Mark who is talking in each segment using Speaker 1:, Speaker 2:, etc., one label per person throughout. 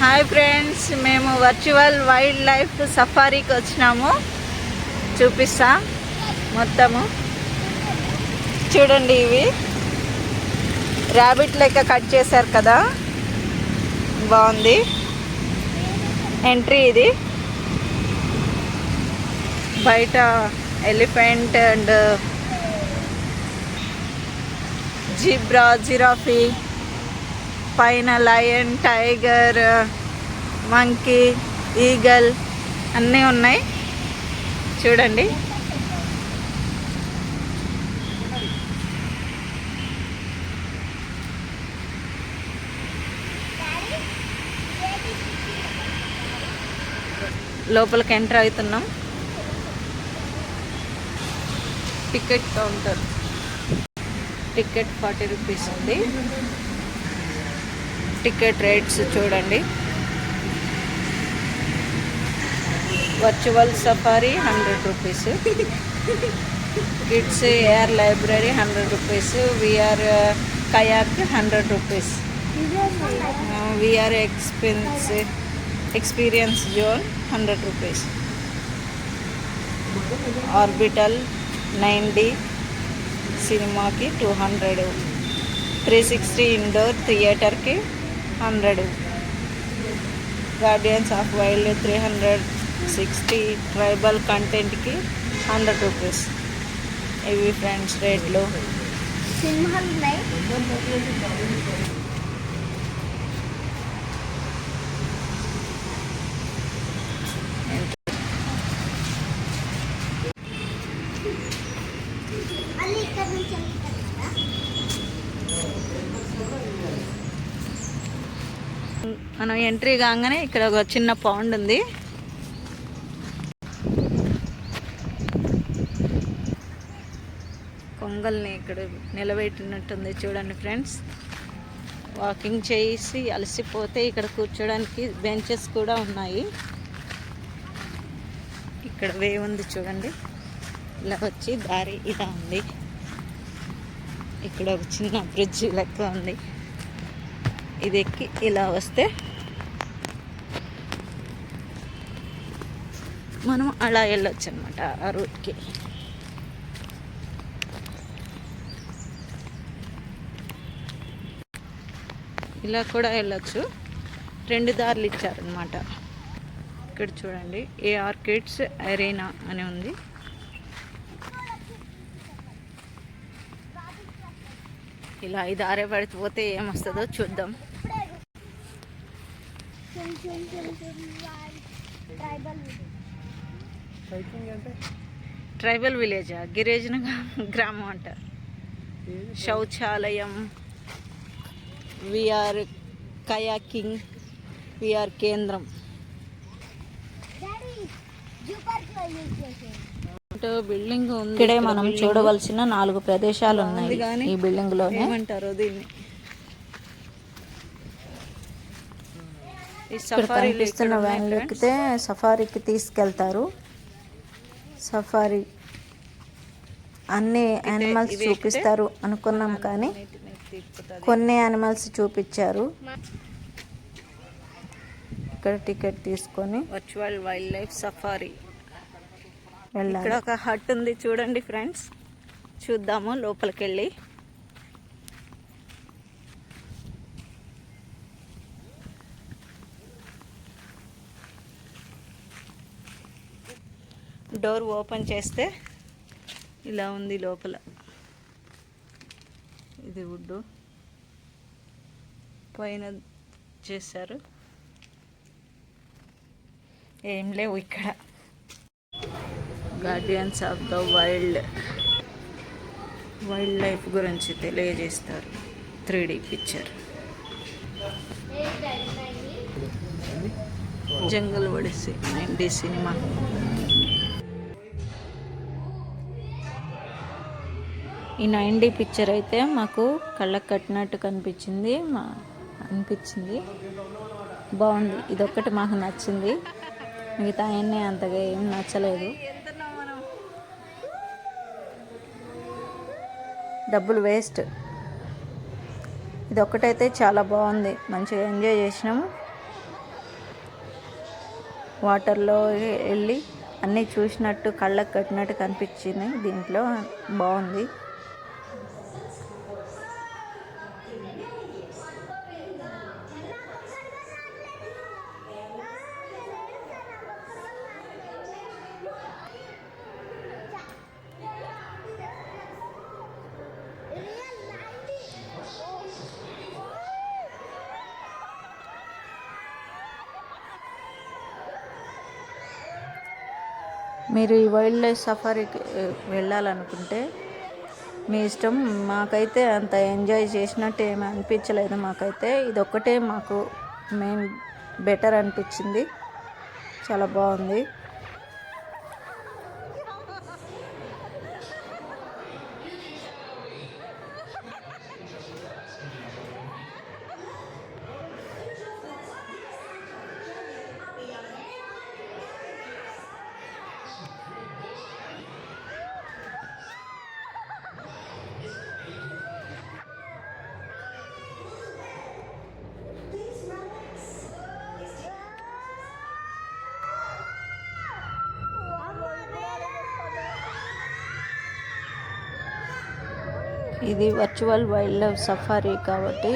Speaker 1: Hi friends మేము virtual wild life సఫారీకి వచ్చినాము. చూపిస్తా మొత్తము. చూడండి ఇవి. ర్యాబిట్ లెక్క కట్ చేశారు కదా. బాగుంది. ఎంట్రీ ఇది. బయట ఎలిఫెంట్ అండ్ జిబ్రా జిరాఫీ. పైన లయన్ టైగర్ మంకీ ఈగల్ అన్నీ ఉన్నాయి. చూడండి. లోపలికి ఎంటర్ అవుతున్నాం. Ticket counter. Ticket forty rupees ఉంది. టికెట్ రేట్స్ చూడండి. Virtual safari hundred rupees kids AR library hundred rupees VR kayak hundred rupees VR expense experience zone hundred rupees orbital nine D సినిమాకి two hundred three sixty indoor థియేటర్కి hundred. Guardians of wild three hundred sixty tribal కంటెంట్కి hundred rupees ఇవి friends రేట్లు
Speaker 2: సింహాలు ఉన్నాయి మళ్ళీ ఇక్కడ నుంచి వెళ్తారు కదా
Speaker 1: మనం ఎంట్రీ కాగానే ఇక్కడ ఒక చిన్న పౌండ్ ఉంది. కొంగల్ని ఇక్కడ నిలబెట్టినట్టుంది చూడండి ఫ్రెండ్స్. వాకింగ్ చేసి అలసిపోతే ఇక్కడ కూర్చోడానికి బెంచెస్ కూడా ఉన్నాయి. ఇక్కడ వే ఉంది చూడండి. ఇలా వచ్చి దారి ఇలా ఉంది. ఇక్కడ ఒక చిన్న బ్రిడ్జ్ లెక్క ఉంది. ఇది ఎక్కి ఇలా వస్తే మనం అలా వెళ్ళొచ్చు అనమాట ఆ రూట్కి. ఇలా కూడా వెళ్ళచ్చు. రెండు దారులు ఇచ్చారనమాట ఇక్కడ చూడండి ఏ ఆర్కిడ్స్ అరేనా అని ఉంది. ఇలా ఈ దారి పడిపోతే ఏమొస్తుందో చూద్దాం
Speaker 2: చిన్న చిన్న చిన్న చిన్న వారి ట్రైబల్
Speaker 1: ట్రైబల్ విలేజా గిరిజన గ్రామం అంట. శౌచాలయం. విఆర్ కయాకింగ్ విఆర్ కేంద్రం
Speaker 2: లో
Speaker 1: బిల్డింగ్ ఉంది.
Speaker 3: ఇక్కడే మనం చూడవలసిన నాలుగు ప్రదేశాలు ఉన్నాయి
Speaker 1: కానీ
Speaker 3: ఈ బిల్డింగ్లోనే.
Speaker 1: ఏమంటారు దీన్ని ఈ
Speaker 3: ఇక్కడ కనిపిస్తున్న వ్యాన్లు. ఎక్కితే సఫారీకి తీసుకెళ్తారు. సఫారీ. అన్ని యానిమల్స్ చూపిస్తారు అనుకున్నాం కానీ. కొన్ని యానిమల్స్ చూపించారు. ఇక్కడ టికెట్ తీసుకొని
Speaker 1: వర్చువల్ వైల్డ్ లైఫ్ సఫారీ ఇక్కడ ఒక హట్ ఉంది చూడండి ఫ్రెండ్స్ చూద్దాము లోపలికి వెళ్ళి డోర్ ఓపెన్ చేస్తే ఇలా ఉంది లోపల. ఇది వుడ్. పైన చేశారు. ఏం లేవు ఇక్కడ. Guardians of the wild. Wild life గురించి తెలియజేస్తారు. Three D picture. Jungle odyssey ninety cinema.
Speaker 3: ఈ నైన్ డీ పిక్చర్ అయితే మాకు కళ్ళకు కట్టినట్టు కనిపించింది. మా అనిపించింది. బాగుంది. ఇదొక్కటి మాకు నచ్చింది. మిగతా అన్నీ అంతగా ఏం నచ్చలేదు. డబ్బులు వేస్ట్. ఇది ఒక్కటైతే చాలా బాగుంది. మంచిగా ఎంజాయ్ చేసినాము. వాటర్లో వెళ్ళి అన్నీ చూసినట్టు కళ్ళకు కట్టినట్టు కనిపించింది. దీంట్లో బాగుంది. మీరు ఈ వైల్డ్ లైఫ్ సఫారీకి వెళ్ళాలనుకుంటే మీ ఇష్టం. మాకైతే అంత ఎంజాయ్ చేసినట్టు ఏమి అనిపించలేదు మాకైతే. ఇది ఒక్కటే మాకు మెయిన్ బెటర్ అనిపించింది. చాలా బాగుంది. ఇది వర్చువల్ వైల్డ్ లైఫ్ సఫారీ కాబట్టి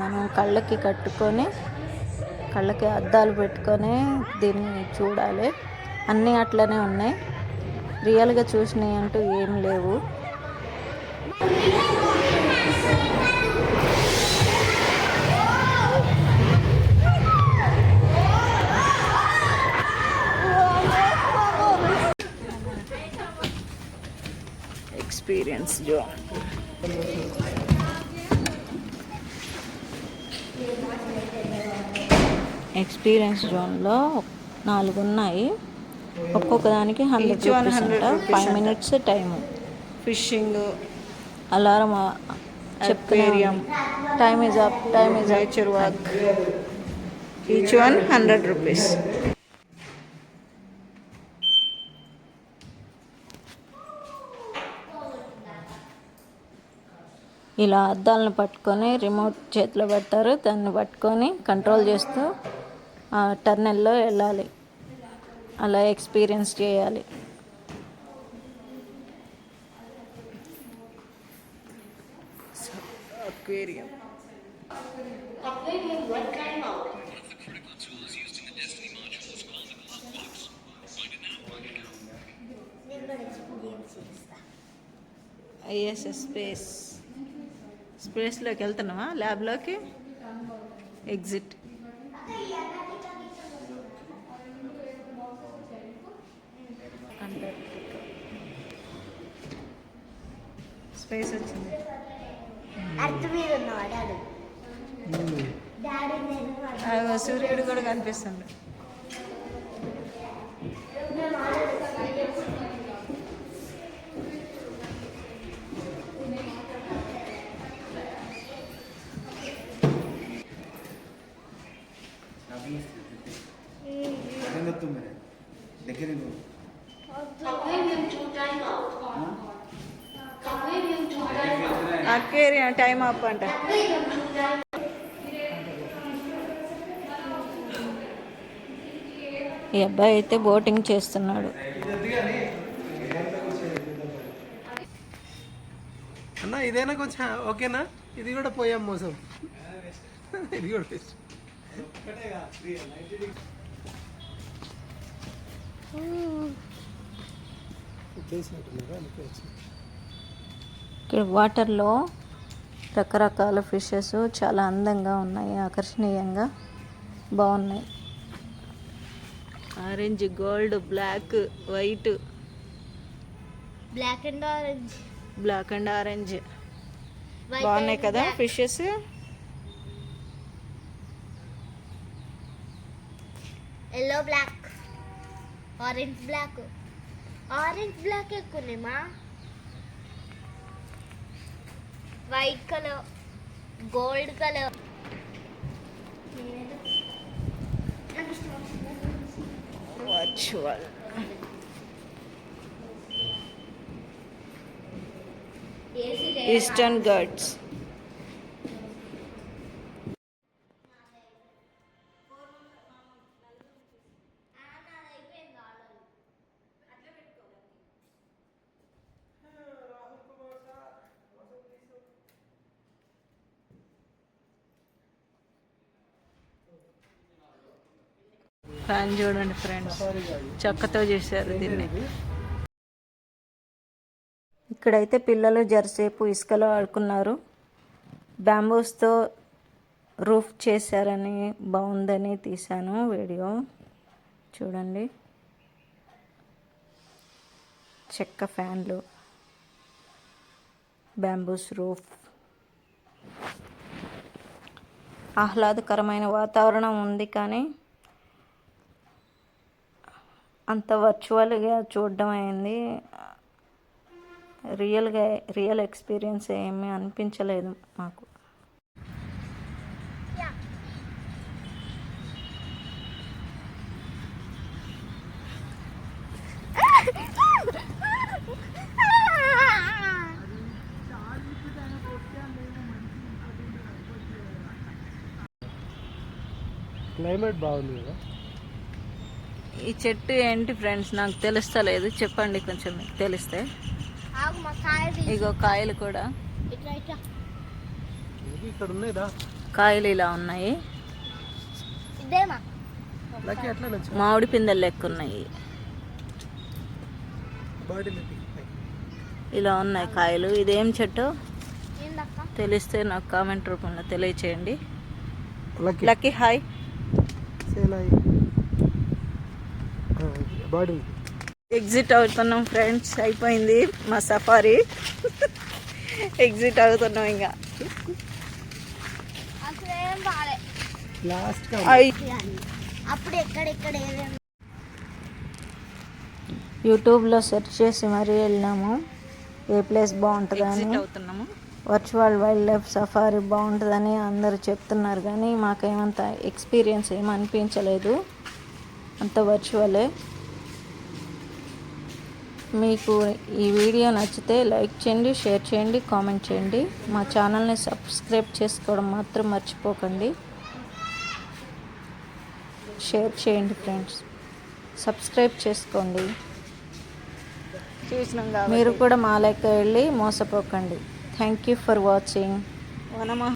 Speaker 3: మనం కళ్ళకి కట్టుకొని కళ్ళకి అద్దాలు పెట్టుకొని దీన్ని చూడాలి. అన్నీ అట్లనే ఉన్నాయి. రియల్గా చూసినాయి అంటూ ఏం లేవు. ఎక్స్పీరియన్స్ జోన్ ఎక్స్పీరియన్స్ జోన్లో నాలుగు ఉన్నాయి. ఒక్కొక్క దానికి హండ్రెడ్
Speaker 1: Each one
Speaker 3: రూపీస్
Speaker 1: 100
Speaker 3: అంట.
Speaker 1: rupees
Speaker 3: five. Minutes time
Speaker 1: fishing
Speaker 3: alarm
Speaker 1: Aquarium.
Speaker 3: Time is up time is up
Speaker 1: nature walk each one hundred rupees
Speaker 3: ఇలా అద్దాలను పట్టుకొని రిమోట్ చేతిలో పెడతారు. దాన్ని పట్టుకొని కంట్రోల్ చేస్తూ ఆ టర్నెల్లో వెళ్ళాలి. అలా ఎక్స్పీరియన్స్ చేయాలి.
Speaker 1: అక్వేరియం ఐఎస్ఎస్ స్పేస్ స్పేస్లోకి వెళ్తున్నావా? ల్యాబ్లోకి ఎగ్జిట్ స్పేస్ వచ్చింది. ఆ, సూర్యుడు కూడా కనిపిస్తుంది. టైం అప్ అంట.
Speaker 3: ఈ అబ్బాయి అయితే బోటింగ్ చేస్తున్నాడు.
Speaker 4: అన్న ఇదైనా కొంచెం ఓకేనా? ఇది కూడా పోయాం మోసం ఇది కూడా
Speaker 3: ఇక్కడ వాటర్లో రకరకాల ఫిషెస్ చాలా అందంగా ఉన్నాయి ఆకర్షణీయంగా బాగున్నాయి.
Speaker 1: Orange gold black white
Speaker 2: black and orange
Speaker 1: black and orange బాగున్నాయి కదా fishes
Speaker 2: yellow black orange black orange black ఎక్కువ ఉన్నాయమ్మా white colour gold colour
Speaker 1: virtual eastern fan చూడండి ఫ్రెండ్స్. చెక్కతో చేశారు దీన్ని.
Speaker 3: ఇక్కడైతే పిల్లలు జరసేపు ఇసుకలో ఆడుకున్నారు. బ్యాంబూస్తో రూఫ్ చేశారని బాగుందని తీశాను వీడియో. చూడండి. చెక్క ఫ్యాన్లు. Bamboos roof. ఆహ్లాదకరమైన వాతావరణం ఉంది కానీ అంత వర్చువల్గా చూడడం అయింది. రియల్గా రియల్ ఎక్స్పీరియన్స్ ఏమీ అనిపించలేదు మాకు.
Speaker 4: క్లైమేట్ బాగుంది కదా?
Speaker 1: ఈ చెట్టు ఏంటి ఫ్రెండ్స్? నాకు తెలుస్తలేదు. చెప్పండి కొంచెం మీకు తెలిస్తే. ఇగో కాయలు కూడా. కాయలు ఇలా ఉన్నాయి. మామిడి పిందెలు లెక్క ఉన్నాయి. ఇలా ఉన్నాయి కాయలు. ఇదేం చెట్టు?
Speaker 2: ఏందక్క?
Speaker 1: తెలిస్తే నాకు కామెంట్ రూపంలో తెలియచేయండి.
Speaker 4: Lucky.
Speaker 1: Lucky hi.
Speaker 4: Body.
Speaker 1: Exit అవుతున్నాం ఫ్రెండ్స్ అయిపోయింది మా సఫారీ ఎగ్జిట్ అవుతున్నాం ఇంకా.
Speaker 4: లాస్ట్
Speaker 2: అప్పుడు ఎక్కడెక్కడ
Speaker 3: యూట్యూబ్లో సెర్చ్ చేసి మరీ వెళ్ళినాము. ఏ ప్లేస్ బాగుంటుందని.
Speaker 1: ఎగ్జిట్ అవుతున్నాము.
Speaker 3: వర్చువల్ వైల్డ్ లైఫ్ సఫారీ బాగుంటుందని అందరూ చెప్తున్నారు కానీ మాకేమంత ఎక్స్పీరియన్స్ ఏం అనిపించలేదు. అంత వర్చువలే మీకు ఈ వీడియో నచ్చితే లైక్ చేయండి షేర్ చేయండి కామెంట్ చేయండి. మా ఛానల్ని సబ్స్క్రైబ్ చేసుకోవడం మాత్రం మర్చిపోకండి. షేర్ చేయండి ఫ్రెండ్స్. సబ్స్క్రైబ్ చేసుకోండి. మీరు కూడా మా లెక్క వెళ్ళి మోసపోకండి. Thank you for watching